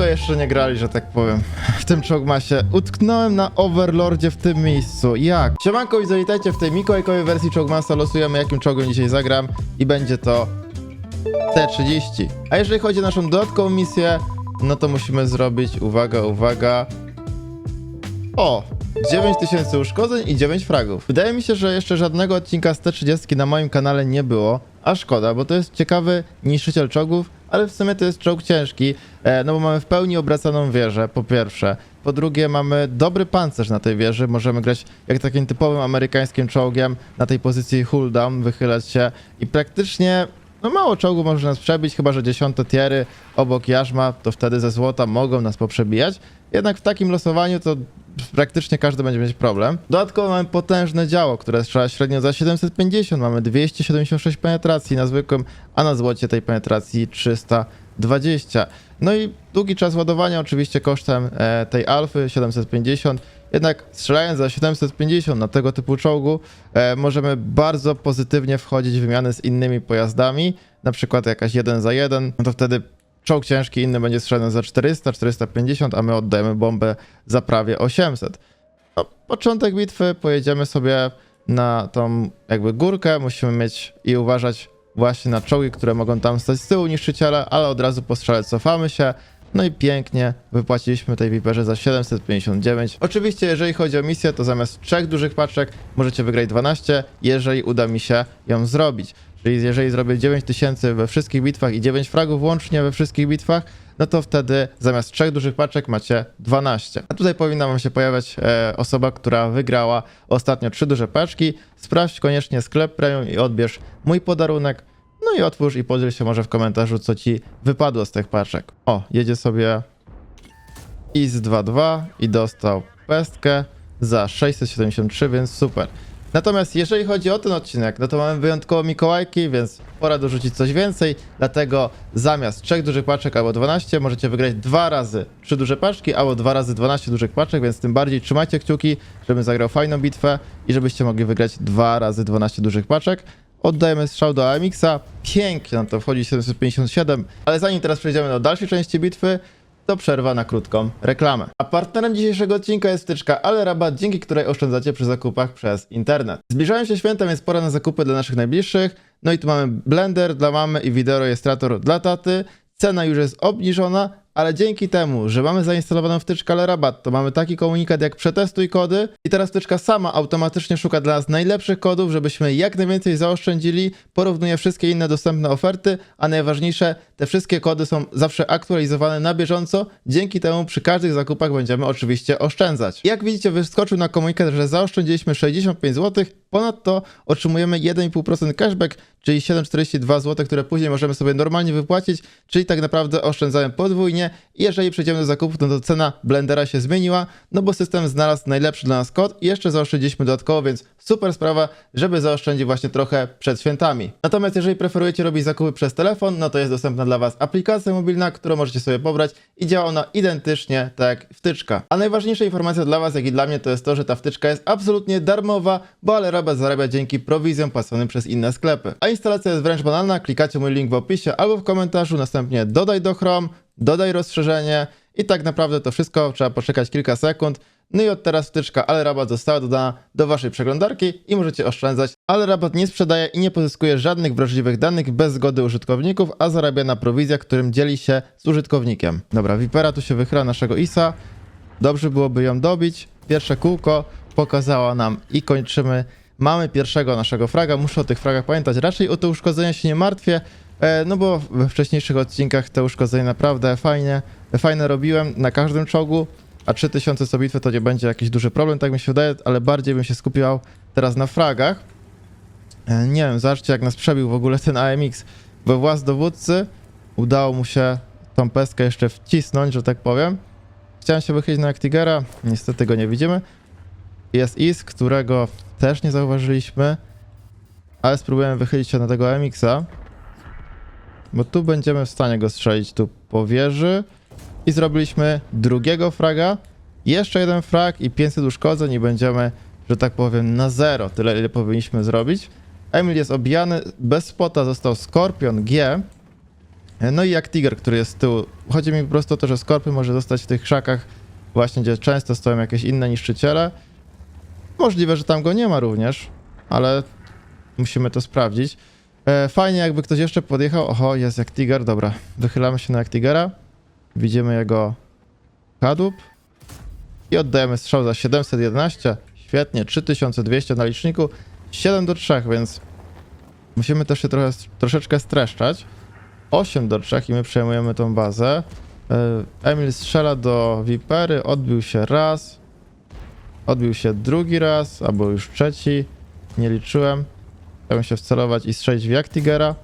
tego jeszcze nie grali, że tak powiem. W tym czołgmasie. Utknąłem na Overlordzie w tym miejscu. Jak? Siemanko i witajcie w tej mikołajkowej wersji czołgmasa. Losujemy jakim czołgiem dzisiaj zagram i będzie to T30. A jeżeli chodzi o naszą dodatkową misję, no to musimy zrobić, uwaga, uwaga, o! 9000 uszkodzeń i 9 fragów. Wydaje mi się, że jeszcze żadnego odcinka z T30 na moim kanale nie było, a szkoda, bo to jest ciekawy niszczyciel czołgów, ale w sumie to jest czołg ciężki, e, no bo mamy w pełni obracaną wieżę, po pierwsze. Po drugie, mamy dobry pancerz na tej wieży, możemy grać jak takim typowym amerykańskim czołgiem na tej pozycji hull down, wychylać się i praktycznie no mało czołgów może nas przebić, chyba że dziesiąte tiery obok jarzma, to wtedy ze złota mogą nas poprzebijać. Jednak w takim losowaniu to praktycznie każdy będzie mieć problem. Dodatkowo mamy potężne działo, które strzela średnio za 750, mamy 276 penetracji na zwykłym, a na złocie tej penetracji 320. No i długi czas ładowania oczywiście kosztem e, tej alfy 750. Jednak strzelając za 750 na tego typu czołgu, e, możemy bardzo pozytywnie wchodzić w wymiany z innymi pojazdami, na przykład jakaś 1 za 1, no to wtedy czołg ciężki inny będzie strzelany za 400, 450, a my oddajemy bombę za prawie 800. No, początek bitwy, pojedziemy sobie na tą jakby górkę, musimy mieć i uważać właśnie na czołgi, które mogą tam stać z tyłu niszczyciela, ale od razu postrzelać cofamy się, no i pięknie wypłaciliśmy tej Viperze za 759. Oczywiście, jeżeli chodzi o misję, to zamiast trzech dużych paczek możecie wygrać 12, jeżeli uda mi się ją zrobić. Czyli jeżeli zrobię 9000 we wszystkich bitwach i 9 fragów łącznie we wszystkich bitwach, no to wtedy zamiast trzech dużych paczek macie 12. A tutaj powinna wam się pojawiać e, osoba, która wygrała ostatnio trzy duże paczki. Sprawdź koniecznie sklep premium i odbierz mój podarunek. No i otwórz i podziel się może w komentarzu, co ci wypadło z tych paczek. O, jedzie sobie IS 2.2 i dostał pestkę za 673, więc super. Natomiast jeżeli chodzi o ten odcinek, no to mamy wyjątkowo Mikołajki, więc pora dorzucić coś więcej, dlatego zamiast trzech dużych paczek albo 12 możecie wygrać dwa razy trzy duże paczki albo dwa razy 12 dużych paczek, więc tym bardziej trzymajcie kciuki, żebym zagrał fajną bitwę i żebyście mogli wygrać dwa razy 12 dużych paczek. Oddajemy strzał do AMX-a, pięknie nam to wchodzi 757, ale zanim teraz przejdziemy do dalszej części bitwy, to przerwa na krótką reklamę. A partnerem dzisiejszego odcinka jest wtyczka Ale Rabat, dzięki której oszczędzacie przy zakupach przez internet. Zbliżają się święta, więc pora na zakupy dla naszych najbliższych. No i tu mamy blender dla mamy i wideorejestrator dla taty. Cena już jest obniżona, ale dzięki temu, że mamy zainstalowaną wtyczkę Ale Rabat, to mamy taki komunikat jak przetestuj kody i teraz wtyczka sama automatycznie szuka dla nas najlepszych kodów, żebyśmy jak najwięcej zaoszczędzili, porównuje wszystkie inne dostępne oferty, a najważniejsze, te wszystkie kody są zawsze aktualizowane na bieżąco, dzięki temu przy każdych zakupach będziemy oczywiście oszczędzać. Jak widzicie, wyskoczył na komunikat, że zaoszczędziliśmy 65 zł, ponadto otrzymujemy 1,5% cashback, czyli 7,42 zł, które później możemy sobie normalnie wypłacić, czyli tak naprawdę oszczędzamy podwójnie jeżeli przejdziemy do zakupów, no to cena blendera się zmieniła, no bo system znalazł najlepszy dla nas kod i jeszcze zaoszczędziliśmy dodatkowo, więc super sprawa, żeby zaoszczędzić właśnie trochę przed świętami. Natomiast jeżeli preferujecie robić zakupy przez telefon, no to jest dostępna dla Was aplikacja mobilna, którą możecie sobie pobrać i działa ona identycznie tak jak wtyczka. A najważniejsza informacja dla Was, jak i dla mnie, to jest to, że ta wtyczka jest absolutnie darmowa, bo Ale Rabat zarabia dzięki prowizjom płaconym przez inne sklepy. A instalacja jest wręcz banalna, klikacie mój link w opisie albo w komentarzu, następnie dodaj do Chrome, dodaj rozszerzenie i tak naprawdę to wszystko trzeba poczekać kilka sekund. No i od teraz wtyczka Ale Rabat została dodana do waszej przeglądarki i możecie oszczędzać. Ale Rabat nie sprzedaje i nie pozyskuje żadnych wrażliwych danych bez zgody użytkowników, a zarabia na prowizjach, którym dzieli się z użytkownikiem. Dobra, Vipera tu się wychyla naszego ISA. Dobrze byłoby ją dobić. Pierwsze kółko pokazała nam i kończymy. Mamy pierwszego naszego fraga. Muszę o tych fragach pamiętać. Raczej o te uszkodzenia się nie martwię, e, no bo we wcześniejszych odcinkach te uszkodzenia naprawdę fajnie, fajne robiłem na każdym czołgu. A 3000 co bitwy to nie będzie jakiś duży problem, tak mi się wydaje, ale bardziej bym się skupiał teraz na fragach. E, Nie wiem, zobaczcie jak nas przebił w ogóle ten AMX. We włas dowódcy udało mu się tą pestkę jeszcze wcisnąć, że tak powiem. Chciałem się wychylić na Actigera, niestety go nie widzimy. Jest Is, którego też nie zauważyliśmy, ale spróbujemy wychylić się na tego AMX-a. Bo tu będziemy w stanie go strzelić tu po wieży. I zrobiliśmy drugiego fraga. Jeszcze jeden frag i 500 uszkodzeń i będziemy, że tak powiem, na zero. Tyle, ile powinniśmy zrobić. Emil jest obijany. Bez spota został Skorpion G. No i jak Tiger, który jest z tyłu. Chodzi mi po prostu o to, że Skorpion może zostać w tych krzakach właśnie, gdzie często stoją jakieś inne niszczyciele. Możliwe, że tam go nie ma również, ale musimy to sprawdzić. E, fajnie, jakby ktoś jeszcze podjechał. Oho, jest jak Tiger, dobra. Wychylamy się na jak Tigera. Widzimy jego kadłub. I oddajemy strzał za 711. Świetnie, 3200 na liczniku. 7 do 3, więc musimy też się trochę, troszeczkę streszczać. 8 do 3 i my przejmujemy tą bazę. E, Emil strzela do Vipery, odbił się raz. Odbił się drugi raz, albo już trzeci. Nie liczyłem. Chciałem się wcelować i strzelić w jak Tigera.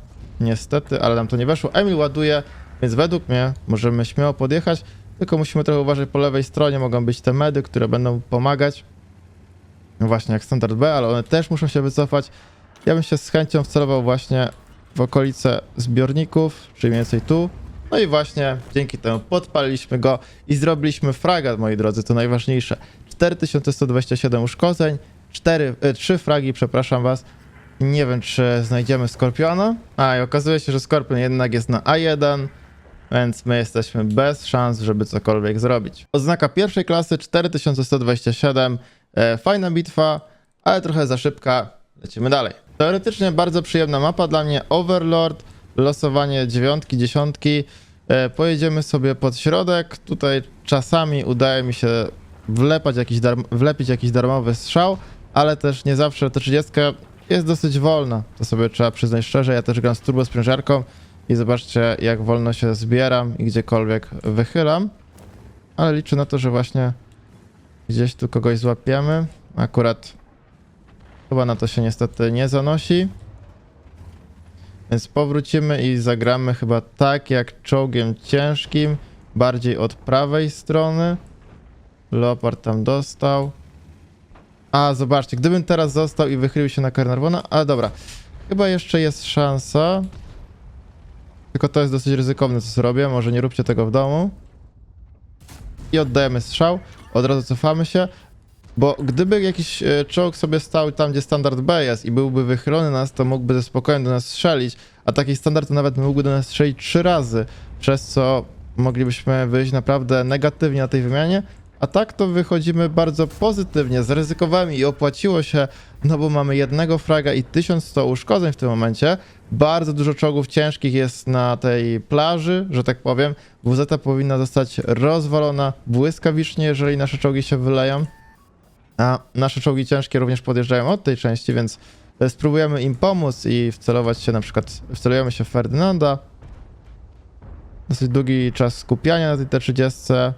Niestety, ale nam to nie weszło. Emil ładuje, więc według mnie możemy śmiało podjechać. Tylko musimy trochę uważać po lewej stronie. Mogą być te medy, które będą pomagać. No właśnie, jak standard B, ale one też muszą się wycofać. Ja bym się z chęcią wcelował właśnie w okolice zbiorników, czyli mniej więcej tu. No i właśnie dzięki temu podpaliliśmy go i zrobiliśmy fragat, moi drodzy, to najważniejsze. 4127 uszkodzeń, 4, e, 3 fragi, przepraszam was. Nie wiem, czy znajdziemy Skorpiona. A, i okazuje się, że Skorpion jednak jest na A1, więc my jesteśmy bez szans, żeby cokolwiek zrobić. Oznaka pierwszej klasy 4127. E, fajna bitwa, ale trochę za szybka. Lecimy dalej. Teoretycznie bardzo przyjemna mapa dla mnie. Overlord, losowanie dziewiątki, dziesiątki. E, pojedziemy sobie pod środek. Tutaj czasami udaje mi się wlepać jakiś darm- wlepić jakiś darmowy strzał, ale też nie zawsze ta 30 jest dosyć wolna. To sobie trzeba przyznać szczerze. Ja też gram z turbo sprężarką i zobaczcie jak wolno się zbieram i gdziekolwiek wychylam. Ale liczę na to, że właśnie gdzieś tu kogoś złapiemy. Akurat chyba na to się niestety nie zanosi. Więc powrócimy i zagramy chyba tak jak czołgiem ciężkim, bardziej od prawej strony. Leopard tam dostał. A, zobaczcie, gdybym teraz został i wychylił się na Carnarvona, ale dobra. Chyba jeszcze jest szansa. Tylko to jest dosyć ryzykowne, co zrobię. Może nie róbcie tego w domu. I oddajemy strzał. Od razu cofamy się. Bo gdyby jakiś e, czołg sobie stał tam, gdzie standard B jest i byłby wychylony nas, to mógłby ze spokojem do nas strzelić. A taki standard to nawet mógłby do nas strzelić trzy razy, przez co moglibyśmy wyjść naprawdę negatywnie na tej wymianie. A tak to wychodzimy bardzo pozytywnie, zaryzykowałem i opłaciło się, no bo mamy jednego fraga i 1100 uszkodzeń w tym momencie. Bardzo dużo czołgów ciężkich jest na tej plaży, że tak powiem. WZ powinna zostać rozwalona błyskawicznie, jeżeli nasze czołgi się wyleją. A nasze czołgi ciężkie również podjeżdżają od tej części, więc e, spróbujemy im pomóc i wcelować się na przykład, wcelujemy się w Ferdynanda. Dosyć długi czas skupiania na tej T30,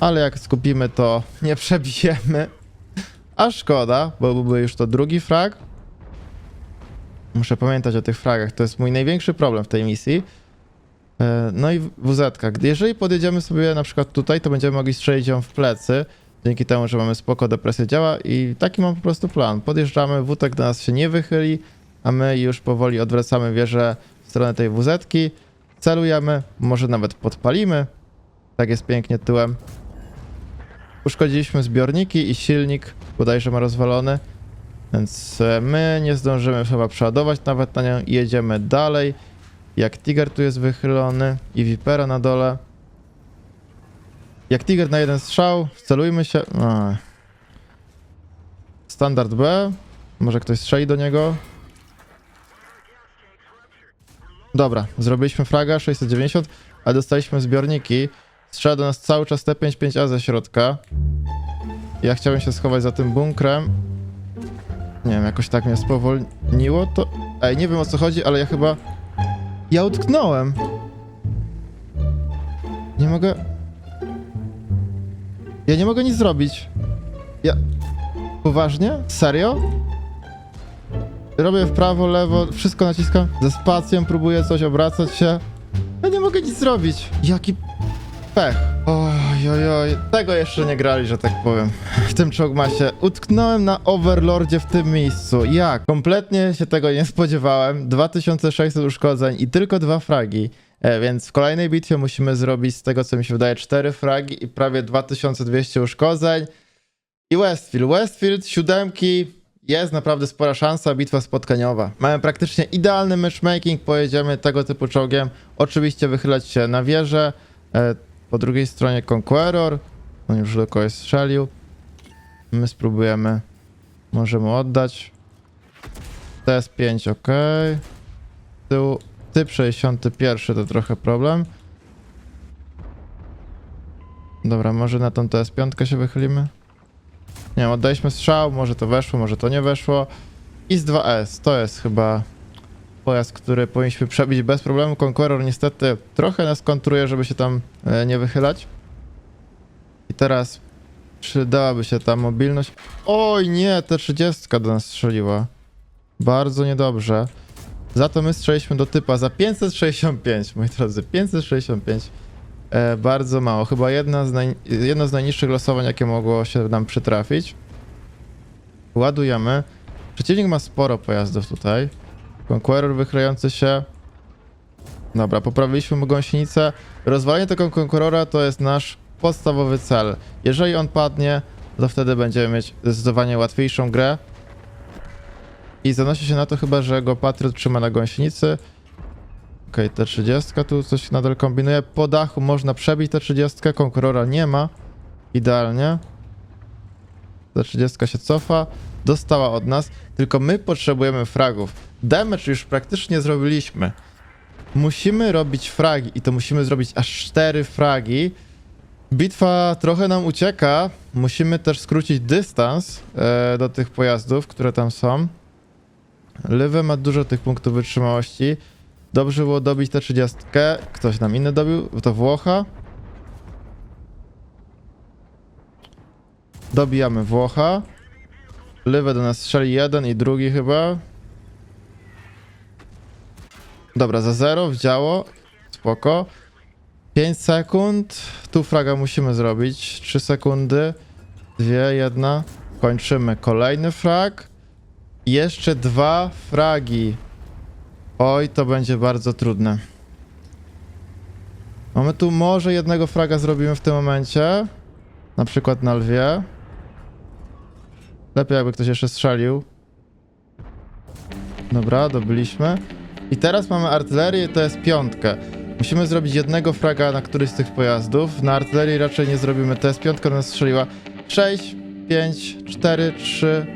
ale jak skupimy to nie przebijemy. A szkoda, bo byłby już to drugi frag. Muszę pamiętać o tych fragach, to jest mój największy problem w tej misji. E, No i WZ, gdy jeżeli podjedziemy sobie na przykład tutaj, to będziemy mogli strzelić ją w plecy. Dzięki temu, że mamy spoko, depresja działa i taki mam po prostu plan. Podjeżdżamy, wutek do nas się nie wychyli, a my już powoli odwracamy wieżę w stronę tej wuzetki. Celujemy, może nawet podpalimy. Tak jest pięknie tyłem. Uszkodziliśmy zbiorniki i silnik bodajże ma rozwalony. Więc e, my nie zdążymy chyba przeładować nawet na nią i jedziemy dalej. Jak Tiger tu jest wychylony i Vipera na dole. Jak Tiger na jeden strzał, wcelujmy się. Ach. Standard B. Może ktoś strzeli do niego. Dobra, zrobiliśmy fraga 690, a dostaliśmy zbiorniki. Strzela do nas cały czas T55A ze środka. Ja chciałem się schować za tym bunkrem. Nie wiem, jakoś tak mnie spowolniło to. Ej, nie wiem o co chodzi, ale ja chyba. Ja utknąłem. Nie mogę. Ja nie mogę nic zrobić. Ja. Poważnie? Serio? Robię w prawo, lewo, wszystko naciskam. Ze spacją próbuję coś obracać się. Ja nie mogę nic zrobić. Jaki pech. Oj, oj, oj. Tego jeszcze nie grali, że tak powiem. W tym czołgmasie. Utknąłem na Overlordzie w tym miejscu. Jak? Kompletnie się tego nie spodziewałem. 2600 uszkodzeń i tylko dwa fragi. E, więc w kolejnej bitwie musimy zrobić z tego, co mi się wydaje, 4 fragi i prawie 2200 uszkodzeń. I Westfield. Westfield, siódemki. jest naprawdę spora szansa, bitwa spotkaniowa. Mamy praktycznie idealny matchmaking, pojedziemy tego typu czołgiem. Oczywiście wychylać się na wieżę. Po drugiej stronie Conqueror. On już do kogoś strzelił. My spróbujemy. Możemy oddać. TS5, ok. Tył, typ 61 to trochę problem. Dobra, może na tą TS5 się wychylimy? Nie wiem, oddaliśmy strzał, może to weszło, może to nie weszło. IS-2S, to jest chyba pojazd, który powinniśmy przebić bez problemu. Conqueror niestety trochę nas kontruje, żeby się tam e, nie wychylać. I teraz przydałaby się ta mobilność. Oj nie, ta 30 do nas strzeliła. Bardzo niedobrze. Za to my strzeliśmy do typa za 565, moi drodzy, 565. E, bardzo mało, chyba jedna z naj, jedno z najniższych losowań, jakie mogło się nam przytrafić. Ładujemy. Przeciwnik ma sporo pojazdów tutaj. Conqueror wychylający się. Dobra, poprawiliśmy gąsienicę. Rozwalenie tego Conquerora to jest nasz podstawowy cel. Jeżeli on padnie, to wtedy będziemy mieć zdecydowanie łatwiejszą grę. I zanosi się na to chyba, że go Patriot trzyma na gąsienicy. Okej, te 30 tu coś nadal kombinuje. Po dachu można przebić te 30, Conquerora nie ma. Idealnie. Ta 30 się cofa. Dostała od nas. Tylko my potrzebujemy fragów. Damage już praktycznie zrobiliśmy. Musimy robić fragi i to musimy zrobić aż 4 fragi. Bitwa trochę nam ucieka. Musimy też skrócić dystans e, do tych pojazdów, które tam są. Lewe ma dużo tych punktów wytrzymałości. Dobrze było dobić tę 30. Ktoś nam inny dobił, to Włocha. Dobijamy Włocha. Lewe do nas strzeli jeden i drugi chyba. Dobra, za zero w działo. Spoko. 5 sekund. Tu fraga musimy zrobić. 3 sekundy. Dwie, jedna. Kończymy. Kolejny frag. Jeszcze dwa fragi. Oj, to będzie bardzo trudne. Mamy tu może jednego fraga zrobimy w tym momencie. Na przykład na lwie. Lepiej jakby ktoś jeszcze strzelił. Dobra, dobyliśmy. I teraz mamy artylerię, to jest piątkę. Musimy zrobić jednego fraga na któryś z tych pojazdów. Na artylerii raczej nie zrobimy. To jest piątka nas strzeliła. 6, 5, 4, 3.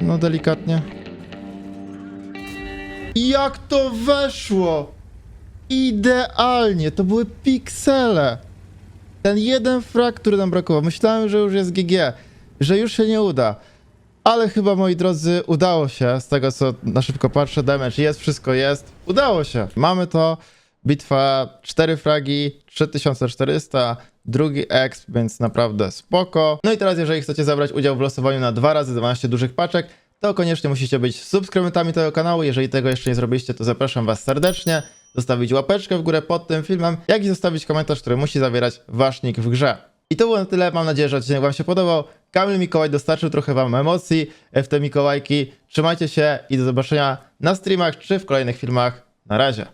No delikatnie. Jak to weszło? Idealnie, to były piksele. Ten jeden frag, który nam brakował. Myślałem, że już jest GG, że już się nie uda. Ale chyba, moi drodzy, udało się. Z tego, co na szybko patrzę, damage jest, wszystko jest. Udało się. Mamy to. Bitwa 4 fragi, 3400, drugi exp, więc naprawdę spoko. No i teraz, jeżeli chcecie zabrać udział w losowaniu na 2 razy 12 dużych paczek, to koniecznie musicie być subskrybentami tego kanału. Jeżeli tego jeszcze nie zrobiliście, to zapraszam Was serdecznie. Zostawić łapeczkę w górę pod tym filmem, jak i zostawić komentarz, który musi zawierać wasz nick w grze. I to było na tyle. Mam nadzieję, że odcinek Wam się podobał. Kamil Mikołaj dostarczył trochę Wam emocji w te Mikołajki. Trzymajcie się i do zobaczenia na streamach czy w kolejnych filmach. Na razie.